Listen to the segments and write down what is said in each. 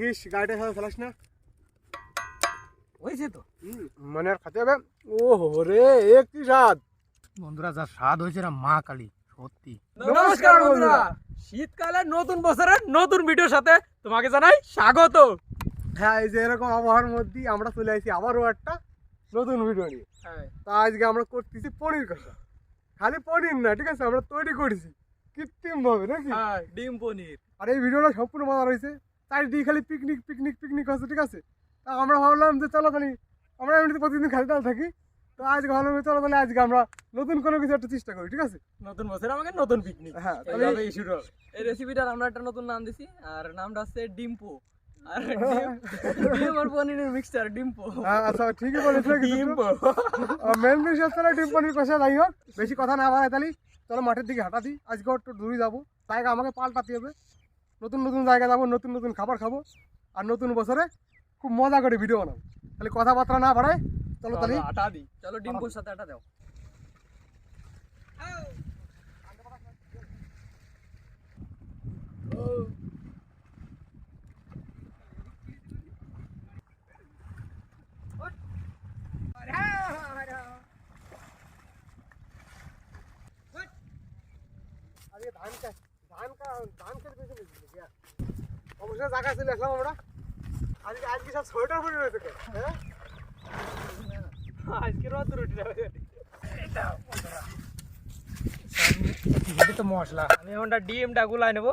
দেখিস গাড়িটা সাথে ফেলাস না। হয়েছে তো। মানে আর খাতে হবে? ও রে এ কি স্বাদ। বন্ধুরা যা স্বাদ হয়েছে না মা কালী সত্যি। নমস্কার বন্ধুরা। শীতকালে নতুন বছরের নতুন ভিডিওর সাথে তোমাকে জানাই স্বাগত। হ্যাঁ এই যে এরকম আবহাওয়ার মধ্যেই আমরা চলে আসি আবারও একটা নতুন ভিডিও নিয়ে। তা আজকে আমরা করতেছি পনির কষা। খালি পনির না ঠিক আছে? আমরা তৈরি করেছি। কৃত্রিম ভাবে নাকি? হ্যাঁ ডিম পনির। আর এই ভিডিওটা সম্পূর্ণ মজা রয়েছে চারিদিকে খালি পিকনিক পিকনিক পিকনিক হচ্ছে ঠিক আছে? তা আমরা ভাবলাম যে চলো খালি আমরা এমনিতে প্রতিদিন খালি ডাল থাকি। তো আজকে ভাবলাম চলো তাহলে আজকে আমরা নতুন কোনো কিছু একটা চেষ্টা করি ঠিক আছে? নতুন বছর আমাকে নতুন পিকনিক হ্যাঁ তাহলে শুরু হবে। এই রেসিপিটার আমরা একটা নতুন নাম দিছি আর নামটা হচ্ছে ডিম্পু। আর ডিম- ডিম আর পনিরের মিক্সচার ডিম্পু। হ্যাঁ, আচ্ছা ঠিকই বলেছ ডিম মেন বিষয় হচ্ছে ডিম পনির কষা যাই হোক। বেশি কথা না বাড়াই তাহলে চলো মাঠের দিকে হাঁটা দিই। আজকে একটু দূরে যাব। জায়গা আমাকে পাল্টাতে হবে। নতুন নতুন জায়গা যাব নতুন নতুন খাবার খাব আর নতুন বছরে খুব মজা করে ভিডিও বানাবো। তাহলে কথাবার্তা না বাড়ায় চলো তাহলে আটা দিই চলো ডিম্পুর সাথে আটা দাও আজকে ধান কা ধান কা ধান খেতে বেশি বেশি নাকি আর? অবশ্যই জায়গা চলে আসলাম আমরা আজকে আজকে সব সোয়েটার পরে রয়েছে হ্যাঁ আজকে রোদ রুটি তো মশলা আমি ডিমটা গুলাই নেব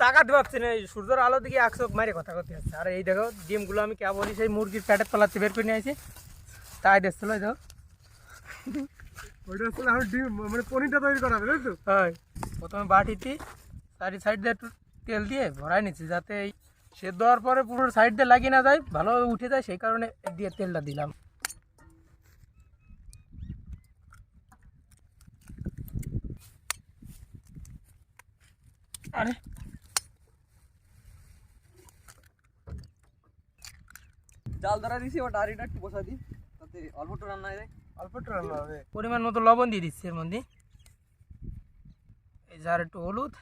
তাকাতে পারছি না সূর্যের আলো দিকে এক চোখ মারে কথা করতে হচ্ছে আর এই দেখো ডিমগুলো আমি কে বলি সেই মুরগির প্যাটের তলাতে বের করে নিয়ে আসি তাই দেখছিল দেখো ওইটা হচ্ছে এখন ডিম মানে পনিরটা তৈরি করা হবে তাই তো হয় প্রথমে বাটিতে চারি সাইড দিয়ে একটু তেল দিয়ে ভরাই নিচ্ছি যাতে এই সেদ্ধ হওয়ার পরে পুরো সাইড দিয়ে লাগিয়ে না যায় ভালোভাবে উঠে যায় সেই কারণে দিয়ে তেলটা দিলাম। আরে। জাল ধরা দিছি ওটা আরিটা একটু বসা দিই তাতে অল্প একটু রান্না হয়ে অল্প একটু রান্না হবে। পরিমাণ মতো লবণ দিয়ে দিচ্ছি এর মধ্যে। এই যার একটু হলুদ।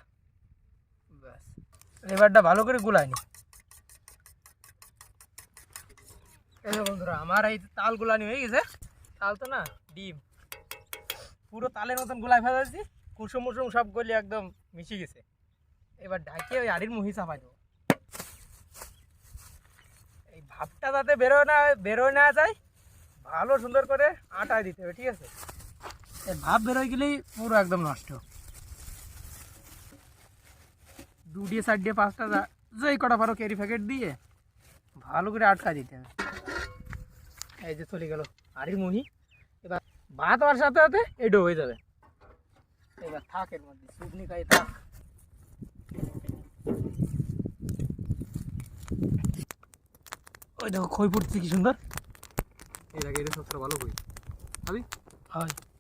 এবারটা ভালো করে গুলাই নি। বন্ধুরা, আমার এই তাল গুলানি হয়ে গেছে। তাল তো না, ডিম। পুরো তালের মতন গুলাই ফেলাচ্ছি কুসুম মুসুম সব গলি একদম মিশে গেছে। এবার ঢাকিয়ে ওই আড়ির মুহি চাপাই দেবো। এই ভাবটা যাতে বেরোয় না বেরোয় না যায়, ভালো সুন্দর করে আটায় দিতে হবে, ঠিক আছে? ভাব বেরোয় গেলেই পুরো একদম নষ্ট। দু দিয়ে চার দিয়ে পাঁচটা যা- যেই কটা পারো ক্যারি প্যাকেট দিয়ে ভালো করে আটকা দিতে হবে। এই যে চলে গেল আরির মুহি। এবার ভাত হওয়ার সাথে সাথে এডো হয়ে যাবে। এবার থাক এর মধ্যে শুকনি খাই থাক। ওই দেখো খই পড়ছে কি সুন্দর। এর আগে এটা সবথেকে ভালো করি খাবি? হয়।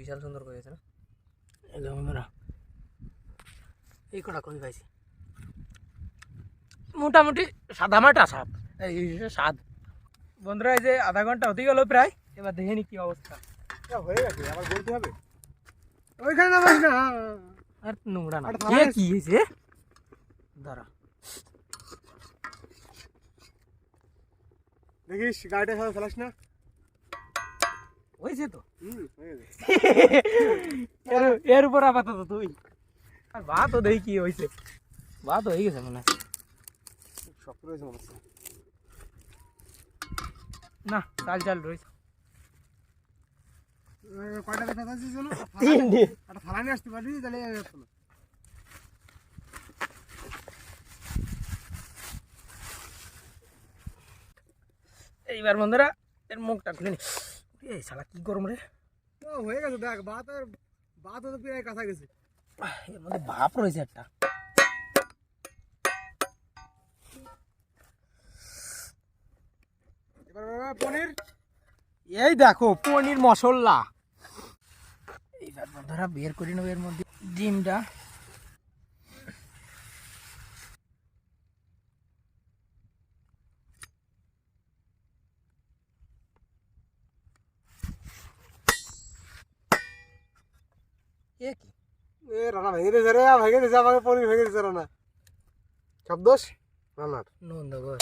বিশাল সুন্দর করেছে না? এই দেখো বন্ধুরা এই কটা কই পাইছি। মোটামুটি সাদা মাটা সাপ এই যে স্বাদ বন্ধুরা এই যে আধা ঘণ্টা হতে গেল প্রায় এবার দেখে নি কি অবস্থা। এটা হয়ে গেছে আবার বলতে হবে। ওইখানে না আর নোংরা না। আর এ কি হয়েছে? দাঁড়া। দেখিস গাড়িটা সাথে ফেলাস না। হয়েছে তো? এর উপর আপাতত তুই। আর ভাতও দেখি কি হয়েছে। ভাত হয়ে গেছে মনে হয়। শক্ত রয়েছে মনে হচ্ছে। না চাল চাল রয়েছে। কয়টা দেখা যাচ্ছে জানো একটা থালা নিয়ে আসতে পারবি তাহলে। এইবার বন্ধুরা এর মুখটা খুলে নি। এই শালা কি গরম রে? ও, হয়ে গেছে দেখ ভাত আর ভাত তো প্রায় কাঁচা গেছে। এর মধ্যে ভাপ রয়েছে একটা। এবার পনির? এই দেখো পনির মশলা। এইবার বন্ধুরা বের করে নেব এর মধ্যে। ডিমটা। কি? এ রান্না ভেঙে দিয়েছে রে, ভেঙে দিয়েছে আমাকে পনির ভেঙে দিয়েছে রান্না সব দোষ গো,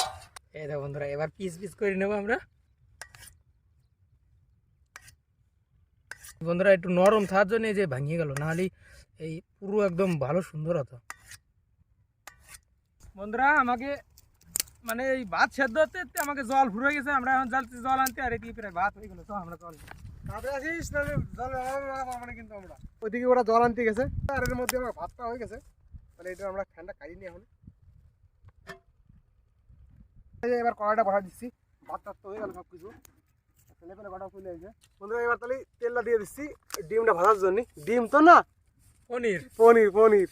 এই বন্ধুরা, এবার পিস পিস করে আমরা। বন্ধুরা, একটু নরম থাকার জন্য এই যে ভাঙিয়ে গেল, নাহলে এই পুরো একদম ভালো সুন্দর হতো। বন্ধুরা, আমাকে মানে এই ভাত সেদ্ধ হতে আমাকে জল ফুরে গেছে, আমরা এখন জল জল আনতে, আর এদিকে প্রায় ভাত হয়ে গেলো তো আমরা জল ওইদিকে ওরা জল আনতে গেছে আর এর মধ্যে আমার ভাতটা হয়ে গেছে। তাহলে এটা আমরা ফ্যানটা কাটিনি এখন। এবার কড়াইটা বসা দিচ্ছি ভাতটা তো হয়ে গেল সব কিছু ছেলে পেলে কটা ফুলে গেছে। বন্ধুরা এবার তাহলে তেলটা দিয়ে দিচ্ছি ডিমটা ভাজার জন্য। ডিম তো না? পনির। পনির পনির।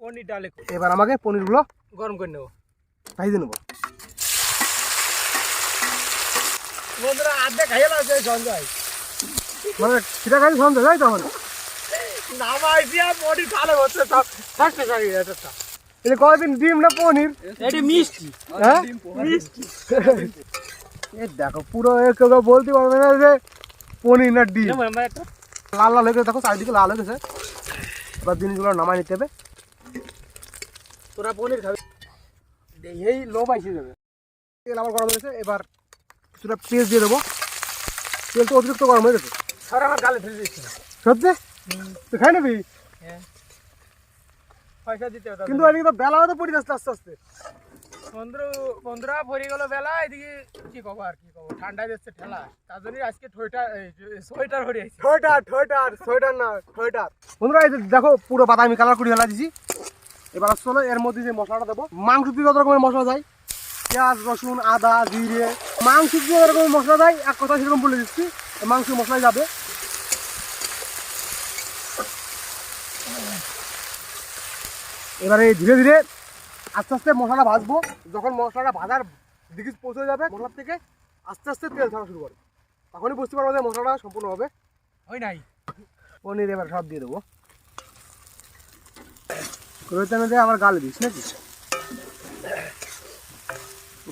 পনির ডালে এবার আমাকে পনিরগুলো গরম করে নেব। ভাইজে নেব। বন্ধুরা আধে খাইয়ে লাগছে সঞ্জয় মানে সেটা খাই সন্ধ্যা যাই তখন নামাইছি আর পনির ভালো হচ্ছে সব ফার্স্ট সারি এটা এটা কয়দিন ডিম না পনির? এটি মিষ্টি। হ্যাঁ? এই দেখো পুরো এ কেউ কেউ বলতে পারবে না যে পনির না ডিম। আমরা লাল লাল হয়ে গেছে দেখো চারিদিকে লাল হয়ে গেছে। এবার জিনিসগুলো নামাই নিতে হবে। তোরা পনির খাবি। এই লো পাইছে যাবে তেল আবার গরম হয়েছে এবার কিছুটা পেঁয়াজ দিয়ে দেবো। তেল তো অতিরিক্ত গরম হয়ে গেছে। আমার গালে ফেলে সত্যি? তুই খাই নিবি? হ্যাঁ। পয়সা দিতে হবে কিন্তু এদিকে তো বেলা তো পড়ে যাচ্ছে আস্তে আস্তে। বন্ধু বন্ধুরা গেল বেলা এদিকে কি কব আর কি কব ঠান্ডা দিচ্ছে ঠেলা। তার জন্যই আজকে সোয়েটার ভরে আইছি। সোয়েটার সোয়েটার সোয়েটার না সোয়েটার বন্ধুরা এই দেখো পুরো বাদামি কালার করে ফেলা দিছি। এবার চলো এর মধ্যে যে মশলাটা দেবো। মাংস দিয়ে যত রকমের মশলা যায় পেঁয়াজ রসুন আদা জিরে। মাংস দিয়ে যত রকমের মশলা দেয়? এক কথা সেরকম বলে দিচ্ছি। মাংস মশলাই যাবে। এবারে ধীরে ধীরে আস্তে আস্তে মশলাটা ভাজবো। যখন মশলাটা ভাজার দিকে পৌঁছে যাবে মশলার থেকে আস্তে আস্তে তেল ছাড়া শুরু করে তখনই বুঝতে পারব যে মশলাটা সম্পূর্ণ হবে। ওই নাই। পনির এবার সব দিয়ে দেবো। রোহিতের মধ্যে আবার গাল দিস নাকি?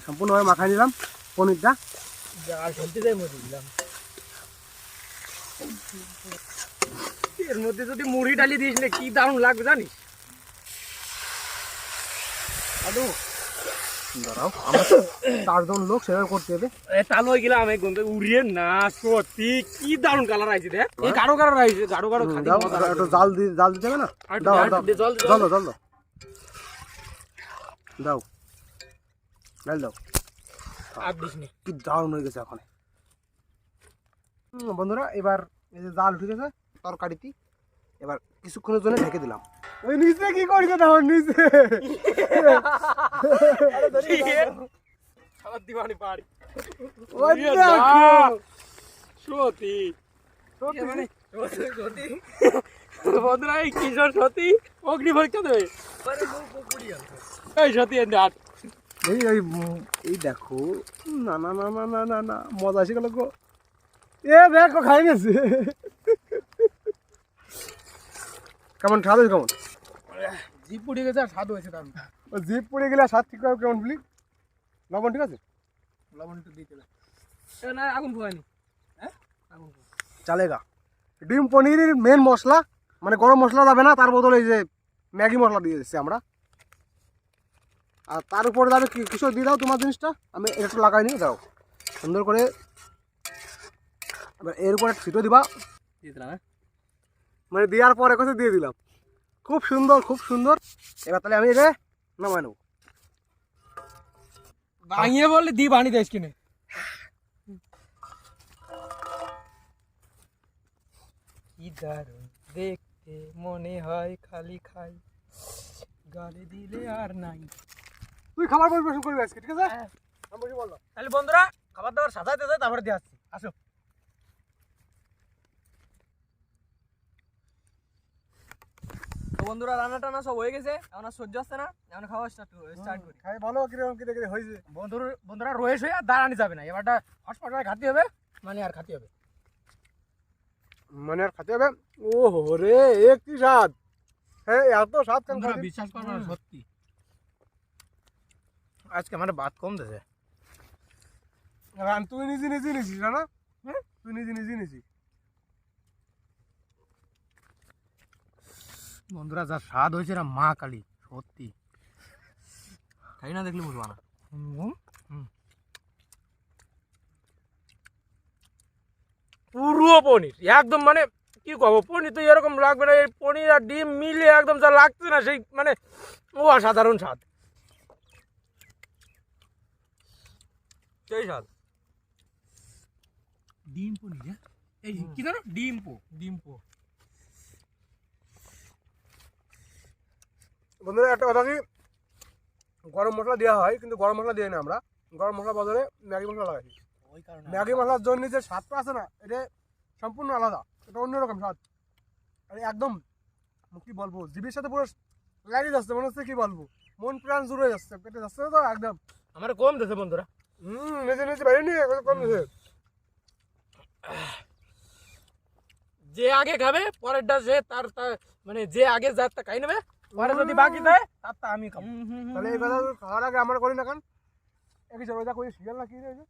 সম্পূর্ণভাবে মাখাই নিলাম পনিরটা। ঠেলতে যাই মরে দিলাম। এর মধ্যে যদি মুড়ি ডালি দিয়েছিলে কি দারুণ লাগবে জানিস? আদু দাঁড়াও আমরা চারজন লোক সেভাবে করতে হবে। তাল হয়ে গেলাম এই গন্ধে উড়িয়ে না সত্যি কি দারুণ কালার আইছে দেখ। এই গাঢ় গাঢ় আইছে গাঢ় গাঢ় খাদি দাও একটু জাল দিয়ে জাল দিতে হবে না? দাও দাও। জল দে, জল জল দাও জল দাও। দাও। ডাল দাও। আর দিস নি। কি দারুণ হয়ে গেছে এখন। বন্ধুরা এবার এই যে জাল উঠে গেছে তরকারিতে এবার কিছুক্ষণের জন্য ঢেকে দিলাম। ওই নিচে কি করছে তখন নিচে? দিবানি ইয়ে দেখো। না। সত্যি সত্যি। মানে এই কিশোর সত্যি অগ্নি পরীক্ষা দেবে। এই সত্যি এনে আট এই এই এই দেখো না না না না না না না মজা আসে গেল গো। এ দেখো খাই গেছে। কেমন হয়েছে কেমন? জিপ পুড়ে গেছে আর স্বাদ হয়েছে তার ও জিপ পড়ে গেলে স্বাদ ঠিক হবে কেমন বলি? লবণ ঠিক আছে? লবণ একটু দিতে না আগুন ভয়নি হ্যাঁ? আগুন চালেগা। ডিম পনিরের মেন মশলা মানে গরম মশলা যাবে না তার বদলে এই যে ম্যাগি মশলা দিয়ে দিচ্ছি আমরা। আর তার উপরে যাবে কি? কিছু দিয়ে দাও তোমার জিনিসটা। আমি একটু লাগাই নিয়ে দাও। সুন্দর করে এবার এর উপরে একটা ছিটো দিবা। দিয়ে দিলাম হ্যাঁ? মানে দেওয়ার পরে কথা দিয়ে দিলাম? খুব সুন্দর খুব সুন্দর। এবার তাহলে আমি এটা নামাই নেব। ভাঙিয়ে বললে দি বানি দেশ কিনে কি দারুণ দেখতে মনে হয় খালি খাই। গালে দিলে আর নাই। তুই খাবার পরিবেশন করবি আজকে ঠিক আছে? হ্যাঁ। তাহলে বন্ধুরা খাবার দাবার সাজাইতে যায় তারপরে দিয়ে আসছি। আসো। তো বন্ধুরা রান্না টান্না সব হয়ে গেছে। এখন আর সহ্য আসছে না। এখন খাওয়া স্টার্ট স্টার্ট করি। খাই ভালো কীরকম কি দেখে হয়েছে। বন্ধুর বন্ধুরা হয়ে আর দাঁড়ানি যাবে না। এবারটা হটস্পট খাতে হবে মানে আর খাতে হবে। মানে আর খেতে হবে? ও রে এক কি স্বাদ। হ্যাঁ এত স্বাদ কেন বিশ্বাস করবে না সত্যি। আজকে আমার ভাত কম রান তুই নিজে নিজে নিছিস না তুই নিজে নিজে নিছিস। বন্ধুরা যা স্বাদ হয়েছে না মা কালী সত্যি। খাই না দেখলে বুঝবা না। পুরো পনির একদম মানে কি কব পনির তো এরকম লাগবে না এই পনির আর ডিম মিলে একদম যা লাগছে না সেই মানে ও অসাধারণ স্বাদ। সেই স্বাদ। ডিম পনির? এই কি জানো ডিম পো। ডিম পো। বন্ধুরা একটা কথা কি? গরম মশলা দেওয়া হয় কিন্তু গরম মশলা দিই না আমরা। গরম মশলা বদলে ম্যাগি মশলা লাগাই। ওই কারণে ম্যাগি মশলার জন্য যে স্বাদটা আছে না এটা সম্পূর্ণ আলাদা। এটা অন্যরকম স্বাদ। আর একদম কি বলব? জিভের সাথে পুরো লাগে যাচ্ছে মনে হচ্ছে কি বলব? মন প্রাণ জুড়ে যাচ্ছে পেটে যাচ্ছে তো? একদম। আমার কম দিয়েছে বন্ধুরা। হুম নিজে নিজে বাইরে কম দিছে। যে আগে খাবে পরেরটা তার তার- মানে যে আগে যার তা খাই নেবে পরে যদি বাকি দেয় তার তা আমি খাব। তাহলে এই কথা খাওয়ার আগে আমরা করি না কারণ একই যা করি শিয়াল না কি রয়েছে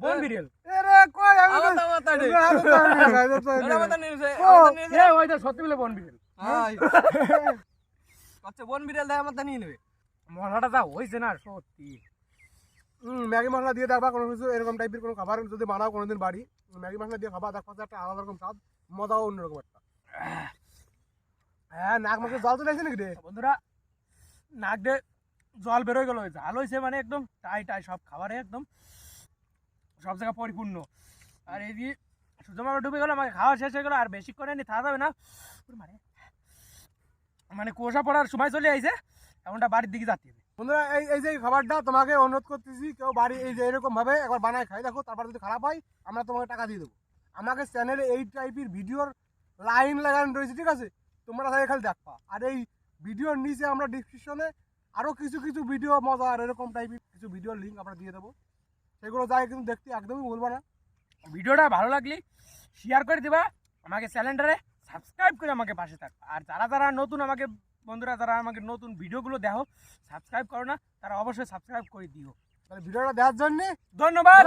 বন বিরিয়াল এরে কই আমি তো- আমার আমার তাই আমি তো জানি না, আমি তো জানি না। আমার তাই নিছে ও, আমার তাই নিছে এ ওইটা সত্যি বলে বন বিরিয়াল হাই আচ্ছা বন দেয় নিয়ে নেবে। মশলাটা যা হয়েছে না সত্যি। ম্যাগি মশলা দিয়ে দেখবা কোনো কিছু এরকম টাইপের কোনো খাবার যদি বানাও কোনোদিন বাড়ি ম্যাগি মশলা দিয়ে খাবা দেখবা একটা আলাদা রকম স্বাদ মজাও অন্যরকম একটা। হ্যাঁ নাক মুখে জল চলে নাকি রে? বন্ধুরা নাক দিয়ে জল বেরোয় গেল। ঝাল হয়েছে মানে একদম টাই টাই সব খাবারে একদম সব জায়গা পরিপূর্ণ। আর এই দিয়ে সূর্যমামা ডুবে গেল আমাকে খাওয়া শেষ হয়ে গেলো আর বেশি করে নি থাকা যাবে না। মানে মানে কুয়াশা পড়ার সময় চলে আইছে এমনটা বাড়ির দিকে যাচ্ছে। বন্ধুরা এই এই যে খাবারটা তোমাকে অনুরোধ করতেছি কেউ বাড়ি এই যে এরকম ভাবে একবার বানায় খাই দেখো তারপর যদি খারাপ হয় আমরা তোমাকে টাকা দিয়ে দেবো। আমাকে চ্যানেলে এই টাইপের ভিডিওর লাইন লাগানো রয়েছে ঠিক আছে? তোমরা তাই খালি দেখবা। আর এই ভিডিওর নিচে আমরা ডিসক্রিপশনে আরও কিছু কিছু ভিডিও মজা আর এরকম টাইপের কিছু ভিডিওর লিঙ্ক আমরা দিয়ে দেবো। সেগুলো যাই কিন্তু দেখতে একদমই ভুলবা না। ভিডিওটা ভালো লাগলে শেয়ার করে দিবা আমাকে চ্যানেলটারে সাবস্ক্রাইব করে আমাকে পাশে থাকবা। আর যারা যারা নতুন আমাকে বন্ধুরা যারা আমাকে নতুন ভিডিওগুলো দেখো সাবস্ক্রাইব করো না তারা অবশ্যই সাবস্ক্রাইব করে দিও। তাহলে ভিডিওটা দেওয়ার জন্যে ধন্যবাদ